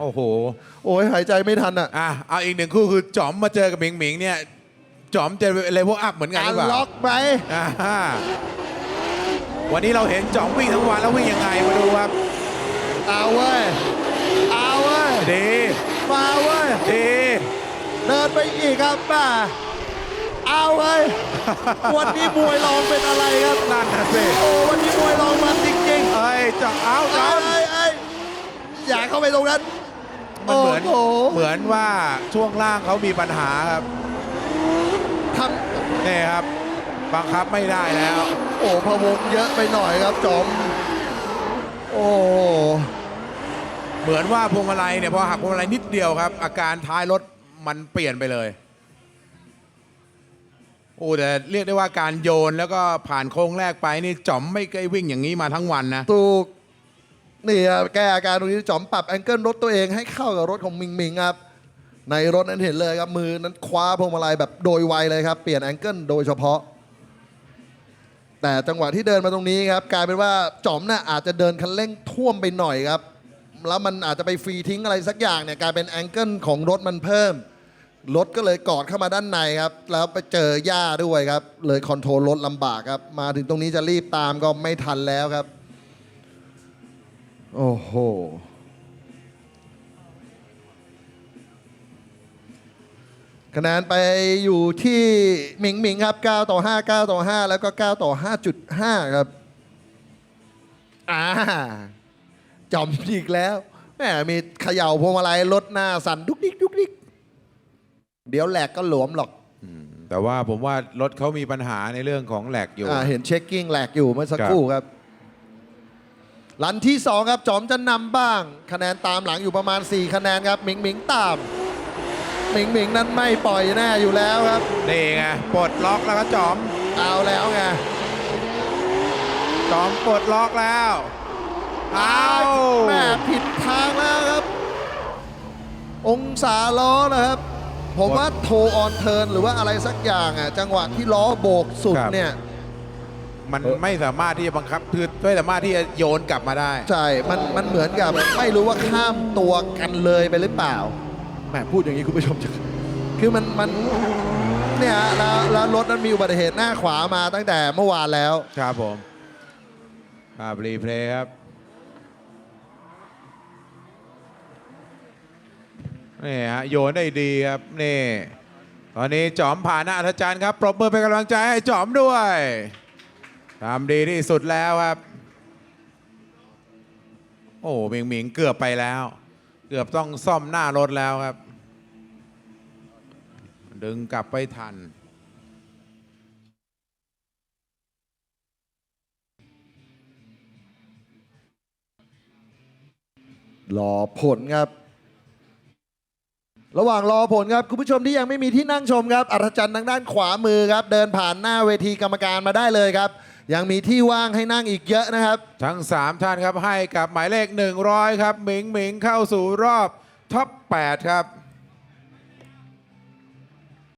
โอ้โห โอ้ยหายใจไม่ทันอะ อะเอาอีกหนึ่งคู่คือจอมมาเจอกับหมิงหมิงเนี่ยจอมจะเลเวลอัพเหมือนกันหอัรืนอเปล่าล็อกไหมอ่าฮะวันนี้เราเห็นจอมวิ่งทั้งวันแล้ววิ่งยังไงมาดูครับเอาเว้ย เอาเว้ย ดีมาเว้ย ดีเดินไปอีกครับป้าเอาเว้ย วันนี้มวยรองเป็นอะไรครับ นั่นนะสิโอ้วันนี้มวยรองมันจริงๆ เอ้ยจอมเอาจไอ้อมไอ้ไอ้อย่าเข้าไปตรงนั้น มันเหมือนโอ้โห เหมือนว่าช่วงล่างเขามีปัญหาครับทนี่ครับ บังคับไม่ได้แล้วำโอ้พะวงเยอะไปหน่อยครับจอมโอ้เหมือนว่าพวงมาลัยเนี่ยพอหักพวงมาลัยนิดเดียวครับ อาการท้ายรถมันเปลี่ยนไปเลยโอ้แต่เรียกได้ว่าการโยนแล้วก็ผ่านโค้งแรกไปนี่จอมไม่เคยวิ่งอย่างนี้มาทั้งวันนะ ถูก นี่ครับแก้อาการตรงนี้จอมปรับแองเกิลรถตัวเองให้เข้ากับรถของมิงมิงครับในรถนั้นเห็นเลยครับมือนั้นคว้าพวงมาลัยแบบโดยไวเลยครับ เปลี่ยนแองเกิลโดยเฉพาะ แต่จังหวะที่เดินมาตรงนี้ครับกลายเป็นว่าจอมน่ะอาจจะเดินคันเร่งท่วมไปหน่อยครับ แล้วมันอาจจะไปฟรีทิ้งอะไรสักอย่างเนี่ยกลายเป็นแองเกิลของรถมันเพิ่มรถก็เลยกอดเข้ามาด้านในครับ แล้วไปเจอหญ้าด้วยครับ เลยคอนโทรลรถลำบากครับ มาถึงตรงนี้จะรีบตามก็ไม่ทันแล้วครับ โอ้โห คะแนนไปอยู่ที่หมิงหมิงครับ 9 ต่อ 5 9 ต่อ 5 แล้วก็ 9 ต่อ 5.5 ครับ อ่าจอมอีกแล้วแหมมีเขย่าพวงมาลัยรถหน้าสั่นดุกดิกดุกดิกเดี๋ยวแหลกก็หลวมหรอกแต่ว่าผมว่ารถเขามีปัญหาในเรื่องของแหลกอยู่ อ่าเห็นเช็คกิ้งแหลกอยู่เมื่อสักครู่ครับ ลันที่ 2 ครับ จอมจะนำบ้าง คะแนนตามหลังอยู่ประมาณ 4 คะแนนครับหมิงหมิงตามหมิงหมิงนั้นไม่ปล่อยแน่อยู่แล้วครับ นี่ไงปลดล็อกแล้วก็จอม เอาแล้วไงจอมปลดล็อกแล้ว เอาแม่ผิดทางแล้วครับ องศาล้อนะครับ ผมว่าโทออนเทิร์นหรือว่าอะไรสักอย่างอะ จังหวะที่ล้อโบกสุดเนี่ย มันไม่สามารถที่จะบังคับคือไม่สามารถที่จะโยนกลับมาได้ ใช่ มัน มันเหมือนกับ ไม่รู้ว่าข้ามตัวกันเลยไปหรือเปล่า แหม พูดอย่างนี้คุณผู้ชมจะคือมัน มัน เนี่ยแล้วแล้วรถนั้นมีอุบัติเหตุหน้าขวามาตั้งแต่เมื่อวานแล้ว ครับผมภาพรีเพลย์ครับนี่ฮะโยนได้ดีครับ นี่ ตอนนี้จอมผ่านหน้าอัธจันทร์ครับ ปรบมือเป็นกำลังใจให้จอมด้วย ทำดีที่สุดแล้วครับ โอ้หมิงหมิงเกือบไปแล้ว เกือบต้องซ่อมหน้ารถแล้วครับ ดึงกลับไปทัน รอผลครับ ระหว่างรอผลครับ คุณผู้ชมที่ยังไม่มีที่นั่งชมครับอัธจันทร์ทางด้านขวามือครับ เดินผ่านหน้าเวทีกรรมการมาได้เลยครับ ยังมีที่ว่างให้นั่งอีกเยอะนะครับ ทั้ง 3 ท่านครับให้กับหมายเลข 100 ครับหมิงหมิงเข้าสู่รอบท็อป8ครับ